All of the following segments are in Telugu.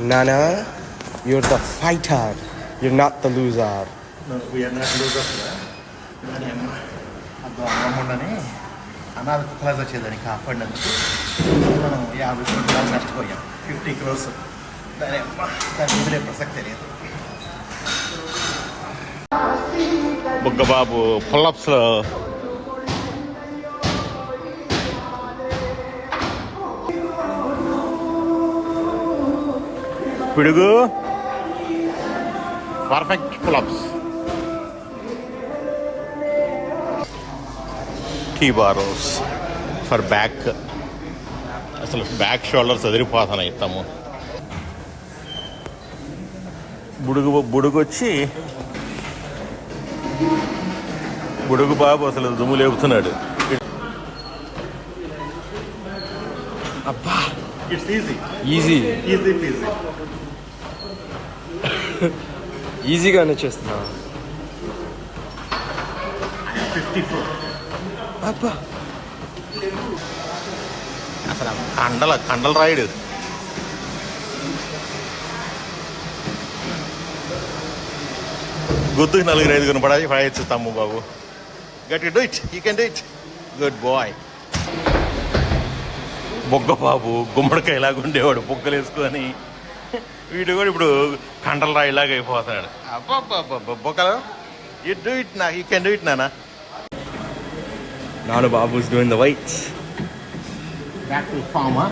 Nana, you're the fighter. You're not the loser. We're not losers కానీ అమ్మ అబ్బా అమ్మమ్మని అనాథ క్లాస్ వచ్చేదాన్ని కాపాడినందుకు మనం యాభై కోట్ల నష్టపోయాం ఫిఫ్టీ క్రోర్స్ దాని అమ్మ దాని వదిలే ప్రసక్తే లేదు బుగ్గబాబు పుల్లప్స్లో పిడుగు. Perfect pullups T bar rows for back అసలు బ్యాక్ షోల్డర్స్ ఎదిరిపోతున్నాయి తమ్ము. బుడుగు బుడుగు వచ్చి బుడుగు బాబు అసలు దుమ్ము లేపుతున్నాడు. అబ్బా it's easy easy easy easy ఈజీగానే చేస్తున్నా. Fifty four. అబ్బా. అసలు కండల కండలు రాయుడు. గుర్తుకు నలుగురు ఐదుగురు పడాయి పడేయచ్చు తమ్ము బాబు. Got do it you can do it good boy బొగ్గ బాబు గుమ్మడికాయలాగా ఉండేవాడు బొగ్గలు వేసుకొని వీడు కూడా ఇప్పుడు కండల రాయిలాగా అయిపోతున్నాడు అబ్బా బొక్కలు యూ డూ ఇట్ నా యూ కెన్ డూ ఇట్ నానా. doing the weights. Back to former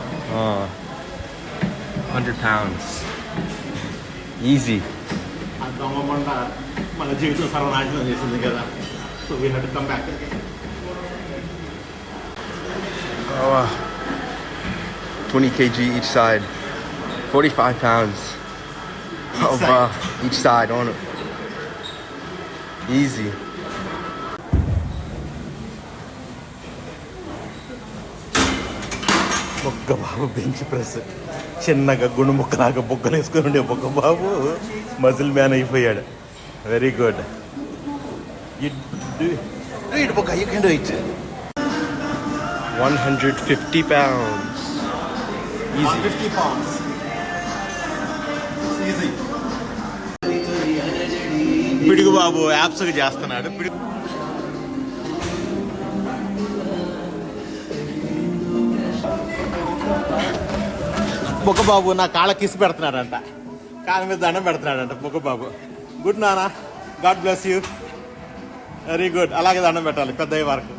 100 pounds. Easy. ఆ దొంగ మండ మన జీవితం సర్వనాశనం చేసింది కదా. So we had come back 20 kg each side. 45 pounds. Each of, side. Uh, each side on it. Easy. బొగ్గ బాబు బెంచ్ ప్రెస్ చిన్నగా గుండు ముక్కలాగా బొగ్గలు వేసుకుని ఉండే బొగ్గ బాబు మజిల్ మ్యాన్ అయిపోయాడు very good it బొగ్గ you can do it 150 pounds. Easy. Fifty pounds easy పిడుగు బాబు యాప్స్గా చేస్తున్నాడు. పిడుగు బొక్క బాబు నా కాళ్ళ కిసి పెడుతున్నాడంట. కాళ్ళ మీద దండం పెడుతున్నాడంట బొక్క బాబు. గుడ్ నానా. God bless you very good అలాగే దండం పెట్టాలి పెద్ద వరకు.